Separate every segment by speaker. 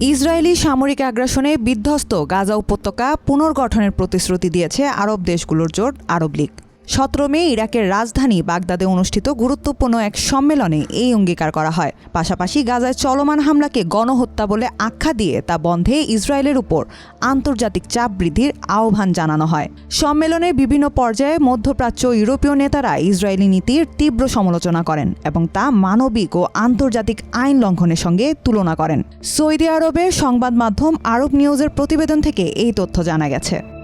Speaker 1: Israeli সামরিক আগ্রাসনে বিধ্বস্ত গাজা উপত্যকা পুনর্গঠনের প্রতিশ্রুতি দিয়েছে আরব দেশগুলোর জোট আরব লীগ। সতেরো মে ইরাকের রাজধানী বাগদাদে অনুষ্ঠিত গুরুত্বপূর্ণ এক সম্মেলনে এই অঙ্গীকার করা হয়। পাশাপাশি গাজায় চলমান হামলাকে গণহত্যা বলে আখ্যা দিয়ে তা বন্ধে ইসরায়েলের উপর আন্তর্জাতিক চাপ বৃদ্ধির আহ্বান জানানো হয়। সম্মেলনে বিভিন্ন পর্যায়ে মধ্যপ্রাচ্য ইউরোপীয় নেতারা ইসরায়েলি নীতির তীব্র সমালোচনা করেন এবং তা মানবিক ও আন্তর্জাতিক আইন লঙ্ঘনের সঙ্গে তুলনা করেন। সৌদি আরবের সংবাদ মাধ্যম আরব নিউজের প্রতিবেদন থেকে এই তথ্য জানা গেছে।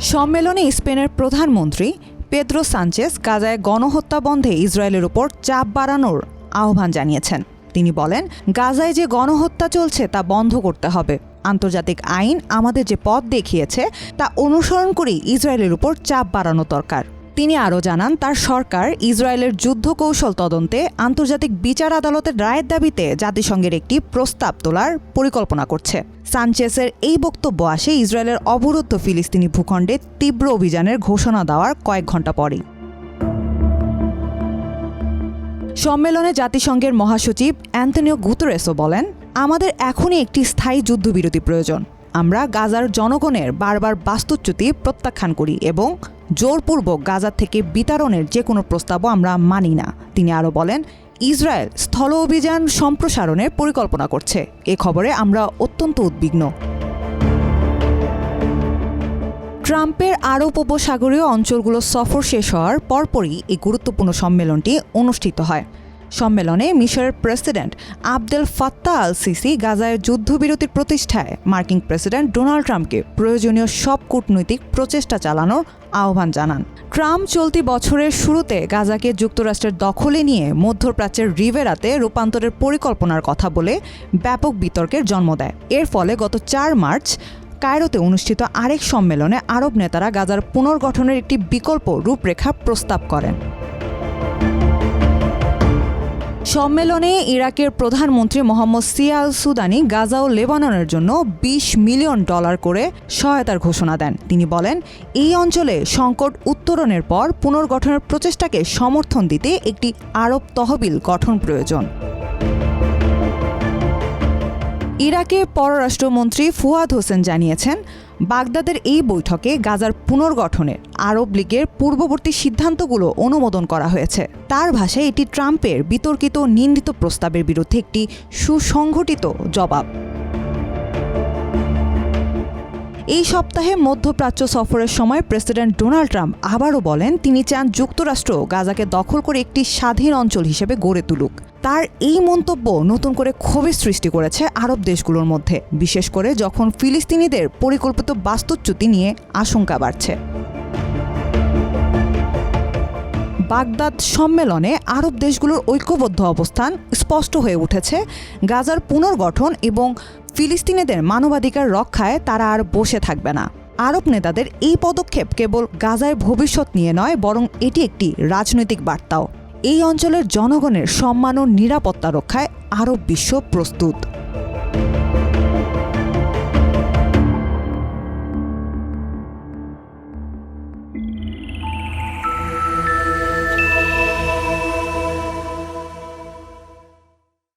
Speaker 1: সম্মেলনে স্পেনের প্রধানমন্ত্রী পেদ্রো সানচেস গাজায় গণহত্যা বন্ধে ইসরায়েলের উপর চাপ বাড়ানোর আহ্বান জানিয়েছেন। তিনি বলেন, গাজায় যে গণহত্যা চলছে তা বন্ধ করতে হবে। আন্তর্জাতিক আইন আমাদের যে পথ দেখিয়েছে তা অনুসরণ করেই ইসরায়েলের উপর চাপ বাড়ানো দরকার। তিনি আরও জানান, তার সরকার ইসরায়েলের যুদ্ধ কৌশল তদন্তে আন্তর্জাতিক বিচার আদালতের রায়ের দাবিতে জাতিসংঘের একটি প্রস্তাব তোলার পরিকল্পনা করছে। সানচেসের এই বক্তব্য আসে ইসরায়েলের অবরুদ্ধ ফিলিস্তিনি ভূখণ্ডে তীব্র অভিযানের ঘোষণা দেওয়ার কয়েক ঘণ্টা পরেই। সম্মেলনে জাতিসংঘের মহাসচিব অ্যান্টনিও গুতরেসও বলেন, আমাদের এখনই একটি স্থায়ী যুদ্ধবিরতি প্রয়োজন। আমরা গাজার জনগণের বারবার বাস্তুচ্যুতি প্রত্যাখ্যান করি এবং জোরপূর্বক গাজা থেকে বিতরণের যে কোনো প্রস্তাবও আমরা মানি না। তিনি আরও বলেন, ইসরায়েল স্থল অভিযান সম্প্রসারণের পরিকল্পনা করছে। এ খবরে আমরা অত্যন্ত উদ্বিগ্ন। ট্রাম্পের আরব উপসাগরীয় অঞ্চলগুলো সফর শেষ হওয়ার পরপরই এই গুরুত্বপূর্ণ সম্মেলনটি অনুষ্ঠিত হয়। সম্মেলনে মিশরের president Abdel Fattah al Sisi গাজায় যুদ্ধবিরতির প্রতিষ্ঠায়। মার্কিন প্রেসিডেন্ট ডোনাল্ড ট্রাম্পকে প্রয়োজনীয় সব কূটনৈতিক প্রচেষ্টা চালানোর আহ্বান জানান। ট্রাম্প চলতি বছরের শুরুতে গাজাকে যুক্তরাষ্ট্রের দখলে নিয়ে মধ্যপ্রাচ্যের রিভেরাতে রূপান্তরের পরিকল্পনার কথা বলে ব্যাপক বিতর্কের জন্ম দেয়। এর ফলে গত চার মার্চ কায়রোতে অনুষ্ঠিত আরেক সম্মেলনে আরব নেতারা গাজার পুনর্গঠনের একটি বিকল্প রূপরেখা প্রস্তাব করেন। সম্মেলনে ইরাকের প্রধানমন্ত্রী মোহাম্মদ সিয়াল সুদানি গাজা ও লেবাননের জন্য ২০ মিলিয়ন ডলার করে সহায়তার ঘোষণা দেন। তিনি বলেন, এই অঞ্চলে সংকট উত্তরণের পর পুনর্গঠনের প্রচেষ্টাকে সমর্থন দিতে একটি আরব তহবিল গঠন প্রয়োজন। ইরাকের পররাষ্ট্রমন্ত্রী ফুয়াদ হোসেন জানিয়েছেন, বাগদাদের এই বৈঠকে গাজার পুনর্গঠনের আরব লীগের পূর্ববর্তী সিদ্ধান্তগুলো অনুমোদন করা হয়েছে। তার ভাষায় এটি ট্রাম্পের বিতর্কিত, নিন্দিত প্রস্তাবের বিরুদ্ধে একটি সুসংগঠিত জবাব। এই সপ্তাহে মধ্যপ্রাচ্য সফরের সময় প্রেসিডেন্ট ডোনাল্ড ট্রাম্প আবারও বলেন, তিনি চান যুক্তরাষ্ট্র গাজাকে দখল করে একটি স্বাধীন অঞ্চল হিসেবে গড়ে তুলুক। তার এই মন্তব্য নতুন করে ক্ষোভের সৃষ্টি করেছে আরব দেশগুলোর মধ্যে, বিশেষ করে যখন ফিলিস্তিনিদের পরিকল্পিত বাস্তুচ্যুতি নিয়ে আশঙ্কা বাড়ছে। বাগদাদ সম্মেলনে আরব দেশগুলোর ঐক্যবদ্ধ অবস্থান স্পষ্ট হয়ে উঠেছে। গাজার পুনর্গঠন এবং ফিলিস্তিনিদের মানবাধিকার রক্ষায় তারা আর বসে থাকবে না। আরব নেতাদের এই পদক্ষেপ কেবল গাজার ভবিষ্যৎ নিয়ে নয়, বরং এটি একটি রাজনৈতিক বার্তাও। এই অঞ্চলের জনগণের সম্মান ও নিরাপত্তা রক্ষায় আরব বিশ্ব প্রস্তুত।